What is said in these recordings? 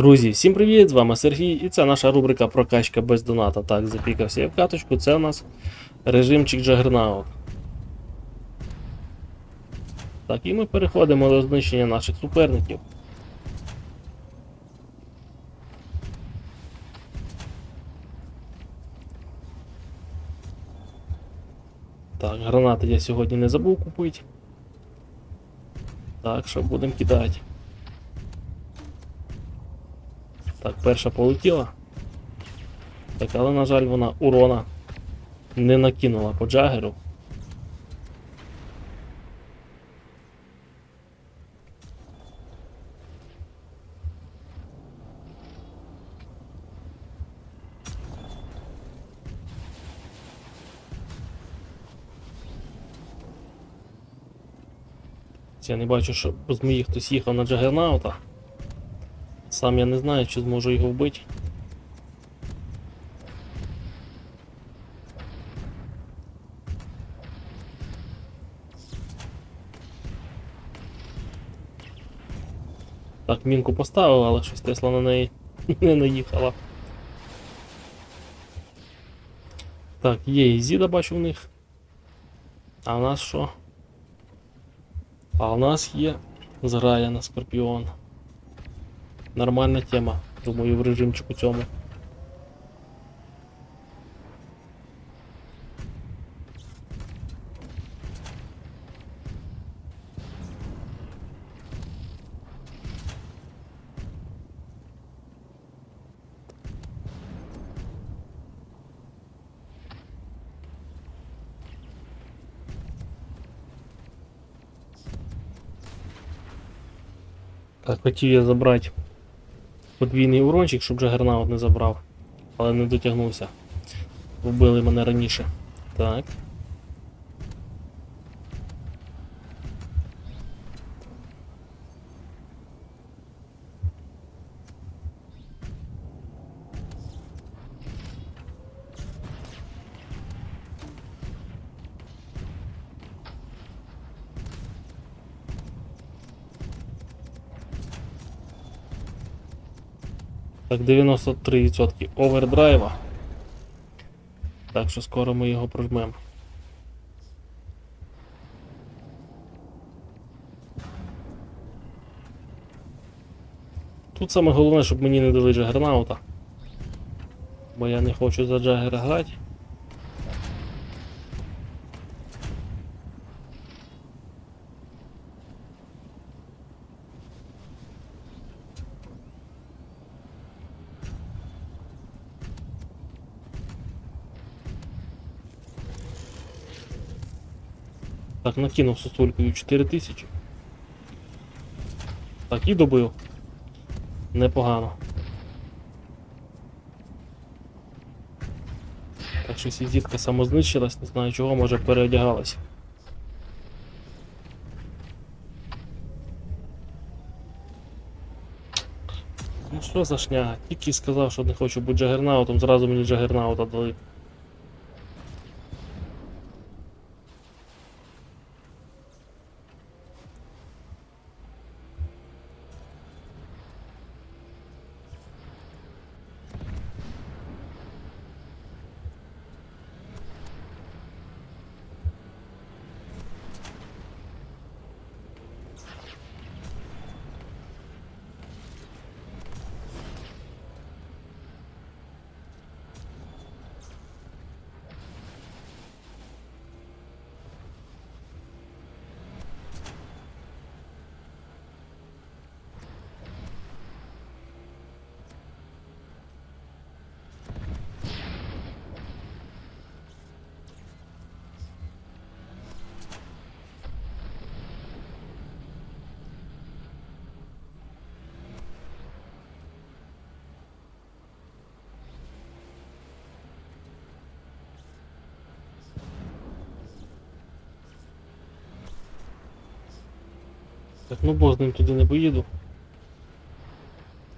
Друзі, всім привіт! З вами Сергій, і це наша рубрика Прокачка без доната. Так, запікався я в каточку. Це у нас режимчик Juggernaut. Так, і ми переходимо до знищення наших суперників. Так, гранати я сьогодні не забув купити. Так, що будемо кидати. Так, перша полетіла. Так, але, на жаль, вона урона не накинула по джагеру. Я не бачу, що з моїх хтось їхав на джагернаута. Сам я не знаю, чи зможу його вбити. Так, мінку поставив, але щось Тесла на неї не наїхала. Так, є і Зіда бачу в них. А в нас що? А у нас є зграя на Скорпіон. Нормальна тема, думаю, в режимчику цьому. Так, хотів я забрати подвійний урончик, щоб Джагернаут не забрав, але не дотягнувся. Вбили мене раніше. Так. Так, 93% овердрайва. Так що скоро ми його прожмемо. Тут саме головне, щоб мені не дали джагернаута. Бо я не хочу за джагера грати. Так, накинув сосулькою 4000. Так, і добив. Непогано. Так що сізітка самознищилась, не знаю чого, може переодягалась. Ну що за шняга? Тільки сказав, що не хочу бути джагернаутом, зразу мені джагернаута дали. Так, ну бо з ним туди не поїду.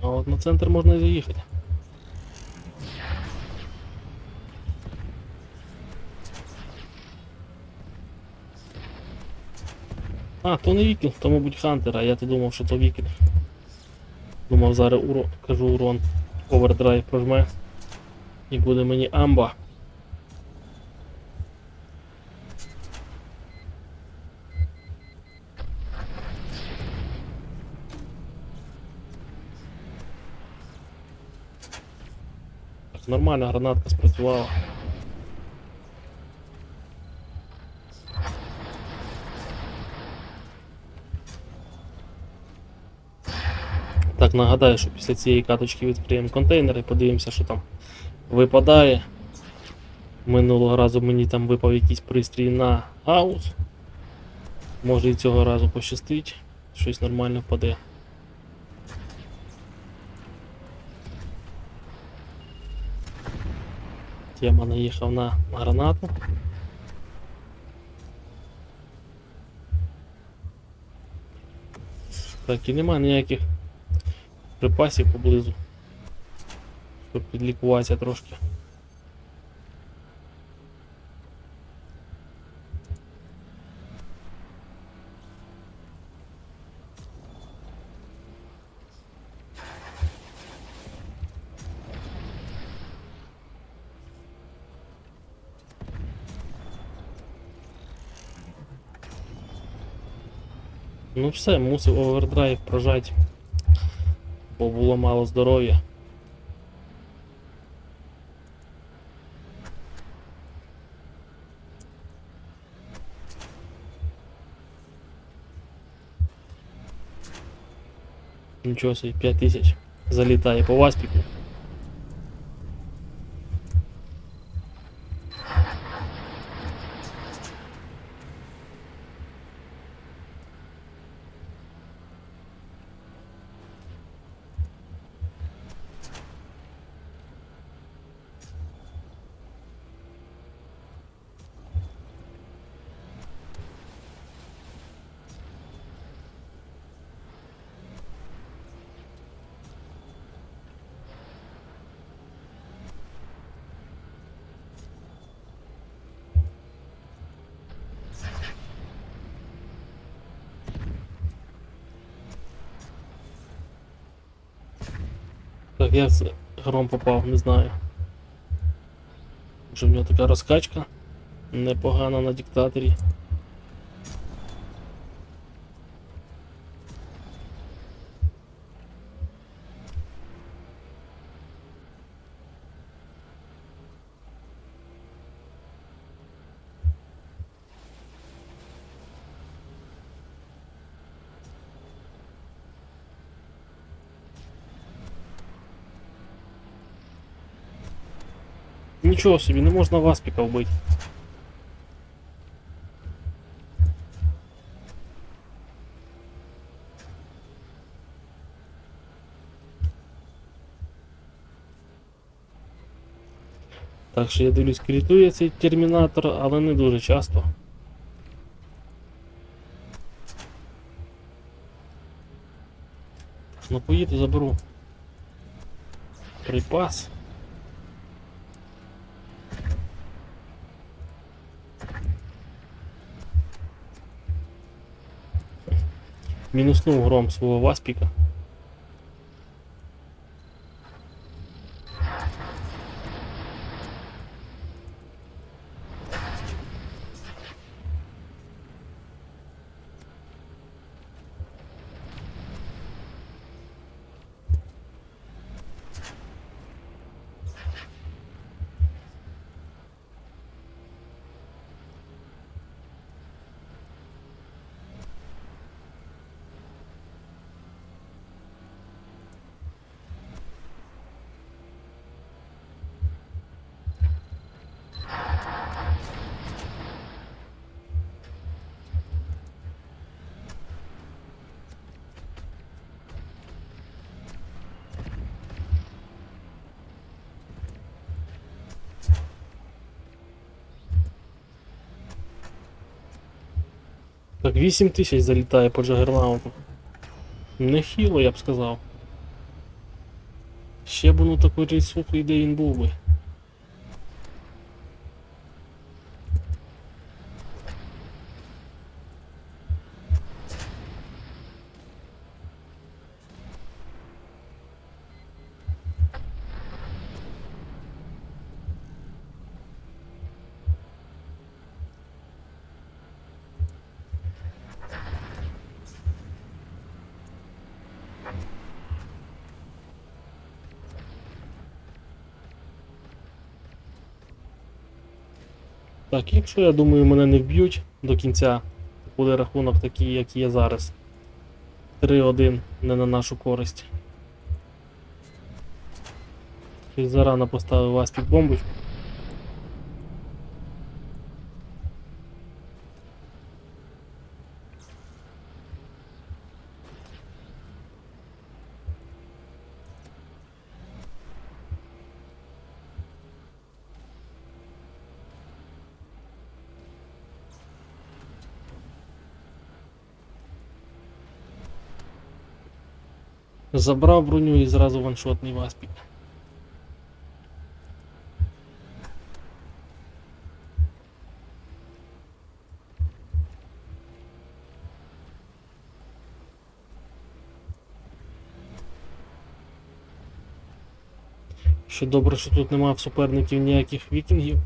А от на центр можна і заїхати. А, то не вікінг, то, мабуть, Хантер, а я то думав, що то вікінг. Думав, зараз урон, кажу урон. Овердрайв прожме. І буде мені амба. Нормально, гранатка спрацювала. Так, нагадаю, що після цієї каточки відкриємо контейнер і подивимося, що там випадає. Минулого разу мені там випав якийсь пристрій на аус. Може і цього разу пощастить, щось нормально впаде. Тема наїхав на гранату. Так, і немає ніяких припасів поблизу. Щоб підлікуватися трошки. все, мусив овердрайв прожать, бо було мало здоров'я. Нічого собі, 5000 залітає по васпіку. Так, як гром попав, не знаю. Вже в нього така розкачка непогана на диктаторі. Нічого собі, не можна васпіка вбити. Так що я дивлюсь, крітує цей термінатор, але не дуже часто. Ну поїду, заберу. Припас. Мінуснув гром свого васпіка. Так 8 тисяч залітає по джагернауту. Нехило, я б сказав. Ще б ну такий і де він був би. Так, якщо я думаю, мене не вб'ють до кінця, буде рахунок такий, як є зараз. 3-1 не на нашу користь. Щось зарано поставив вас під бомбочку. Забрав броню і зразу ваншотний васпік. Ще добре, що тут нема в суперників ніяких вікінгів.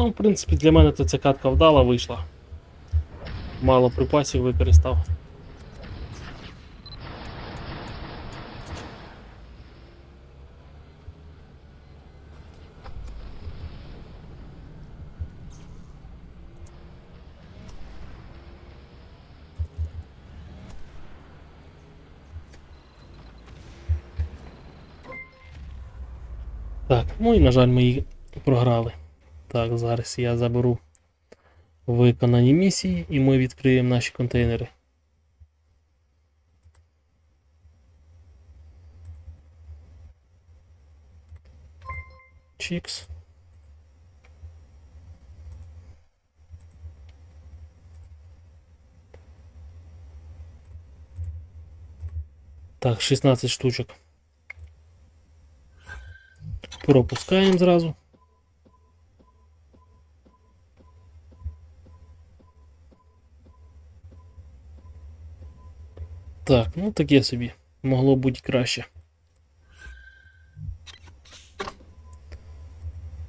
Ну, в принципі, для мене то ця катка вдала вийшла. Мало припасів використав. Так, ну і на жаль, ми її програли. Так, зараз я заберу виконані місії і ми відкриємо наші контейнери. Чікс. Так, 16 штучок. Пропускаємо зразу. Так, ну таке собі. Могло бути краще.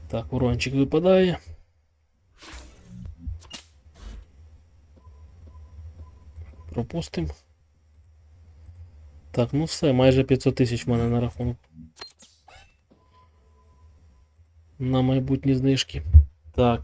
Так, урончик випадає. Пропустимо. Так, ну все, майже 500 тисяч в мене на рахунку. На майбутні знижки. Так.